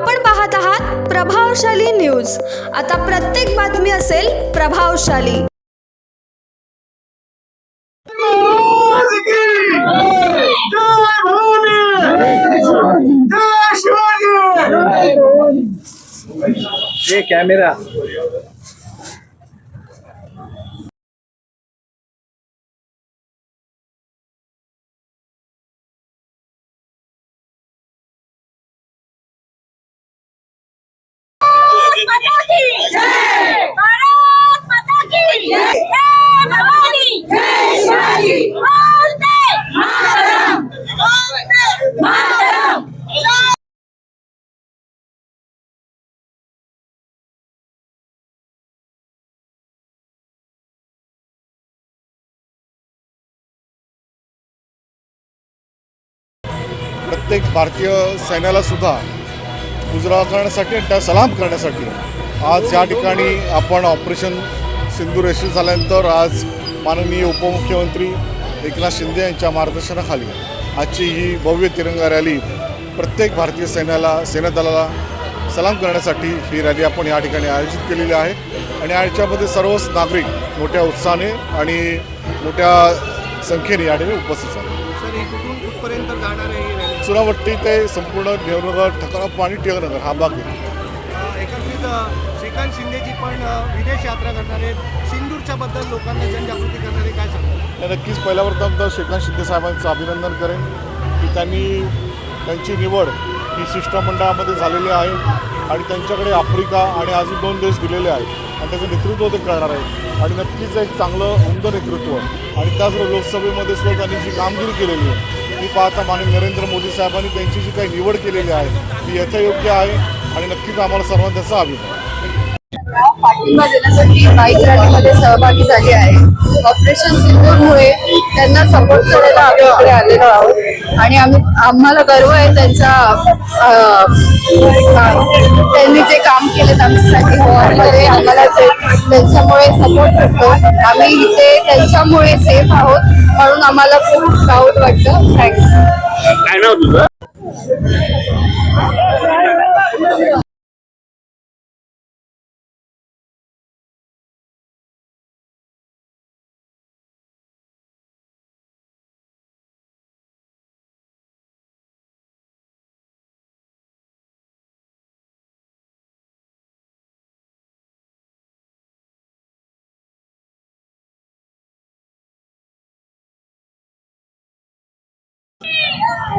आपण पाहत आहात प्रभावशाली न्यूज. आता प्रत्येक बातमी असेल प्रभावशाली. ये कॅमेरा प्रत्येक भारतीय सैन्याला सुद्धा गुजरा करण्यासाठी आणि त्या सलाम करण्यासाठी. आज या ठिकाणी आपण ऑपरेशन सिंधू यशस्वी झाल्यानंतर आज माननीय उपमुख्यमंत्री एकनाथ शिंदे यांच्या मार्गदर्शनाखाली आजची ही भव्य तिरंगा रॅली प्रत्येक भारतीय सैन्याला सेनादलाला सलाम करण्यासाठी ही रॅली आपण या ठिकाणी आयोजित केलेली आहे. आणि याच्यामध्ये सर्वच नागरिक मोठ्या उत्साहाने आणि मोठ्या संख्येने या ठिकाणी उपस्थित झाले. आहे चुनावट्टी ते संपूर्ण देवनगर ठकाराप आणि टिळकनगर हा भाग. आहे एकत्रित श्रीकांत शिंदेची पण विदेश यात्रा करणार आहेत. सिंदूरच्या बद्दल लोकांना जनजागृती करणारे काय सांगतात नक्कीच. पहिल्या प्रथम तर श्रीकांत शिंदे साहेबांचं अभिनंदन करेन की त्यांनी त्यांची निवड ही शिष्टमंडळामध्ये झालेली आहे आणि त्यांच्याकडे आफ्रिका आणि अजून दोन देश दिलेले आहेत आणि त्याचं नेतृत्व ते करणार आहेत. आणि नक्कीच एक चांगलं उमद नेतृत्व. आणि त्याच लोकसभेमध्ये सुद्धा त्यांनी जी कामगिरी केलेली आहे ती पाहता माननीय नरेंद्र मोदी साहेबांनी त्यांची जी काही निवड केलेली आहे ती यथायोग्य आहे आणि नक्कीच आम्हाला सर्वांना त्याचा अभिमान पाठिंबा देण्यासाठी बाईक रॅलीमध्ये सहभागी झाली आहे. ऑपरेशन सिंधूरमुळे त्यांना सपोर्ट करायला आम्ही इकडे आलेलो आहोत. आणि आम्ही आम्हाला गर्व आहे त्यांचा त्यांनी जे काम केलं आमच्यासाठी गोवामध्ये हो, आम्हाला ते त्यांच्यामुळे सपोर्ट करतो आम्ही इथे त्यांच्यामुळे सेफ आहोत म्हणून आम्हाला खूप प्राऊड वाटतं. थँक्यू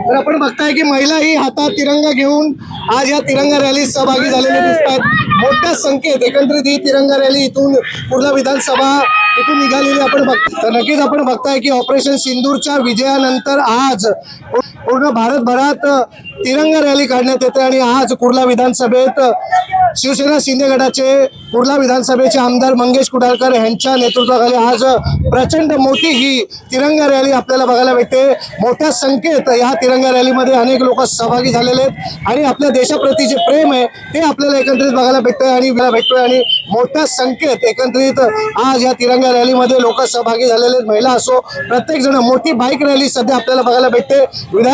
तर आपण बघताय की महिला ही हातात तिरंगा घेऊन आज या तिरंगा रॅलीत सहभागी झालेले दिसतात. मोठ्या संख्येत एकत्रित ही तिरंगा रॅली इथून पूर्ण विधानसभा इथून निघालेली आपण बघ तर नक्कीच आपण बघताय की ऑपरेशन सिंदूरच्या विजयानंतर आज पूर्ण भारतभरात तिरंगा रॅली काढण्यात येते आणि आज कुर्ला विधानसभेत शिवसेना शिंदे गटाचे कुर्ला विधानसभेचे आमदार मंगेश कुडाळकर यांच्या नेतृत्वाखाली आज प्रचंड मोठी ही तिरंगा रॅली आपल्याला बघायला भेटते मोठ्या संख्येत या तिरंगा रॅलीमध्ये अनेक लोक सहभागी झालेले आहेत आणि आपल्या देशाप्रती जे प्रेम आहे ते आपल्याला एकत्रित बघायला भेटतंय आणि भेटतोय आणि मोठ्या संख्येत एकत्रित आज या तिरंगा रॅलीमध्ये लोक सहभागी झालेले आहेत. महिला असो प्रत्येक जण मोठी बाईक रॅली सध्या आपल्याला बघायला भेटते. विधान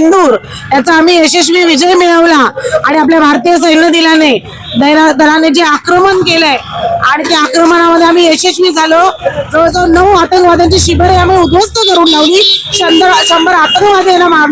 सिंदूर. याचा आम्ही यशस्वी विजय मिळवला. आणि आपल्या भारतीय सैन्य दलाने दलाने जे आक्रमण केलंय आणि त्या आक्रमणामध्ये आम्ही यशस्वी झालो. जवळजवळ नऊ आतंकवाद्यांची शिबिरे आम्ही उद्ध्वस्त करून लावली. शंभर शंभर आतंकवाद्यांना मार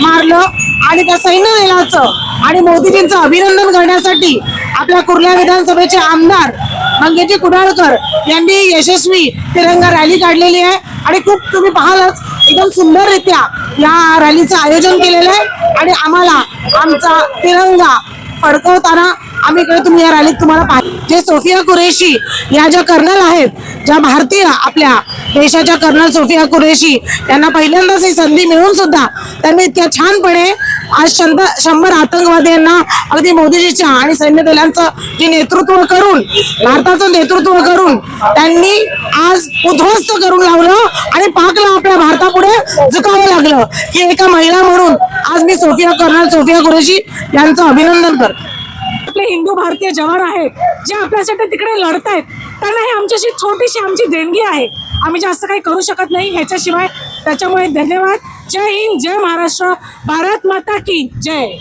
मारलं. आणि त्या सैन्य दलाचं आणि मोदीजींचं अभिनंदन करण्यासाठी आपल्या कुर्ला विधानसभेचे आमदार मंगेजी कुडाळकर यांनी यशस्वी तिरंगा रॅली काढलेली आहे. आणि खूप तुम्ही पाहालच एकदम सुंदररित्या या रॅलीचं आयोजन केलेलं आहे. आणि आम्हाला आमचा तिरंगा फडकवताना आम्ही इकडे तुम्ही या रॅलीत तुम्हाला पाहिजे जे सोफिया कुरेशी या ज्या कर्नल आहेत ज्या भारतीय आपल्या देशाच्या कर्नल सोफिया कुरेशी त्यांना पहिल्यांदाच ही संधी मिळून सुद्धा त्यांनी इतक्या छानपणे आज शंभर शंभर आतंकवाद्यांना अगदी मोदीजीच्या आणि सैन्य दलांचं जे नेतृत्व करून भारताचं नेतृत्व करून त्यांनी आज उद्ध्वस्त करून लावलं आणि पाकला आपल्या भारतापुढे झुकावं लागलं. की एका महिला म्हणून आज मी सोफिया कर्नल सोफिया कुरेशी यांचं अभिनंदन कर आपले हिंदू भारतीय जवान आहेत जे आपल्यासाठी तिकडे लढत आहेत त्यांना हे आमच्याशी छोटीशी आमची देणगी आहे. आम्ही जास्त काही करू शकत नाही ह्याच्याशिवाय त्याच्यामुळे धन्यवाद. जय हिंद जय महाराष्ट्र भारत माता की जय